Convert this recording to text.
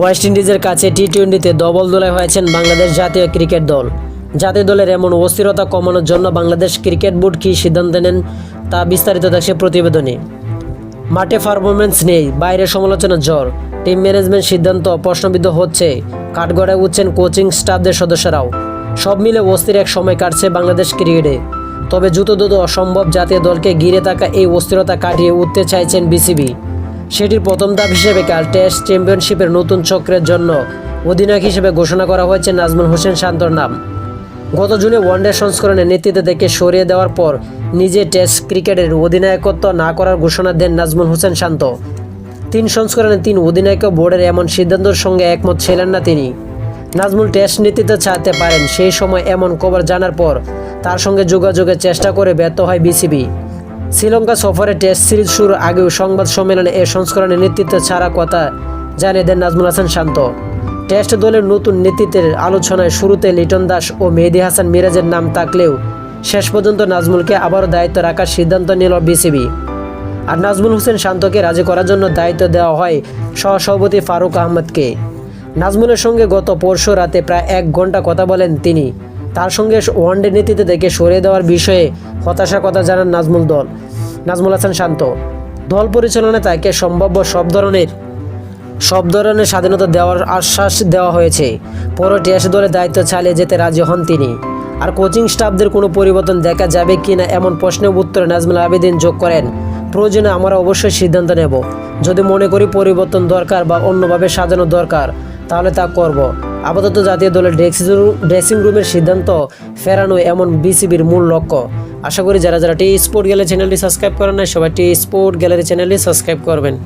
West ইন্ডিজের কাছে টি টোয়েন্টিতে দবল দোলায় হয়েছেন বাংলাদেশ জাতীয় ক্রিকেট দল। জাতীয় দলের এমন অস্থিরতা কমানোর জন্য বাংলাদেশ ক্রিকেট বোর্ড কী সিদ্ধান্ত নেন তা বিস্তারিত দেখছে প্রতিবেদনে। মাঠে পারফরমেন্স নেই, বাইরে সমালোচনা জ্বর। টিম ম্যানেজমেন্ট সিদ্ধান্ত প্রশ্নবিদ্ধ হচ্ছে, কাঠগড়ায় উঠছেন কোচিং স্টাফদের সদস্যরাও। সব মিলে অস্থির এক সময় কাটছে বাংলাদেশ ক্রিকেটে। তবে জুতো দুটো অসম্ভব জাতীয় দলকে ঘিরে থাকা এই অস্থিরতা কাটিয়ে উঠতে চাইছেন বিসিবি। সেটির প্রথম ধাপ হিসেবে কাল টেস্ট চ্যাম্পিয়নশিপের নতুন চক্রের জন্য অধিনায়ক হিসেবে ঘোষণা করা হয়েছে নাজমুল হোসেন শান্তর নাম। গত জুনে ওয়ানডে সংস্করণে নেতৃত্ব থেকে সরিয়ে দেওয়ার পর নিজে টেস্ট ক্রিকেটের অধিনায়কত্ব না করার ঘোষণা দেন নাজমুল হোসেন শান্ত। তিন সংস্করণে তিন অধিনায়ক বোর্ডের এমন সিদ্ধান্তের সঙ্গে একমত ছিলেন না তিনি। নাজমুল টেস্ট নেতৃত্ব ছাড়তে পারেন সেই সময় এমন খবর জানার পর তার সঙ্গে যোগাযোগের চেষ্টা করে ব্যর্থ হয় বিসিবি। শ্রীলঙ্কা সফরে টেস্ট সিরিজ শুরুর আগেও সংবাদ সম্মেলনে এ সংস্করণে নেতৃত্ব ছাড়া কথা জানিয়ে দেন নাজমুল হাসান শান্ত। টেস্ট দলের নতুন নেতৃত্বের আলোচনায় শুরুতে লিটন দাস ও মেহেদি হাসান মিরাজের নাম থাকলেও শেষ পর্যন্ত নাজমুলকে আবারও দায়িত্ব রাখার সিদ্ধান্ত নিল বিসিবি। আর নাজমুল হোসেন শান্তকে রাজি করার জন্য দায়িত্ব দেওয়া হয় সহসভাপতি ফারুক আহমদকে। নাজমুলের সঙ্গে গত পরশু রাতে প্রায় এক ঘণ্টা কথা বলেন তিনি। তার সঙ্গে ওয়ানডে নীতিতে থেকে সরিয়ে দেওয়ার বিষয়ে হতাশার কথা জানান নাজমুল দল। নাজমুল হাসান শান্ত, দল পরিচালনায় তাকে সম্ভাব্য সব ধরনের সব ধরনের স্বাধীনতা দেওয়ার আশ্বাস দেওয়া হয়েছে। পরে টেস্ট দলের দায়িত্ব চালিয়ে যেতে রাজি হন তিনি। আর কোচিং স্টাফদের কোনো পরিবর্তন দেখা যাবে কি না এমন প্রশ্নের উত্তরে নাজমুল আবেদিন যোগ করেন। প্রয়োজনে আমরা অবশ্যই সিদ্ধান্ত নেব। যদি মনে করি পরিবর্তন দরকার বা অন্যভাবে সাজানো দরকার, তাহলে তা করব। আপাতত জাতীয় দলের ড্রেসিং রুম- ড্রেসিং রুমের সিদ্ধান্ত ফেরানো এমন বিসিবির মূল লক্ষ্য। আশা করি যারা যারা টি স্পোর্ট গ্যালারি চ্যানেলটি সাবস্ক্রাইব করেন না সবাই টি স্পোর্ট গ্যালারি চ্যানেলটি সাবস্ক্রাইব করবেন।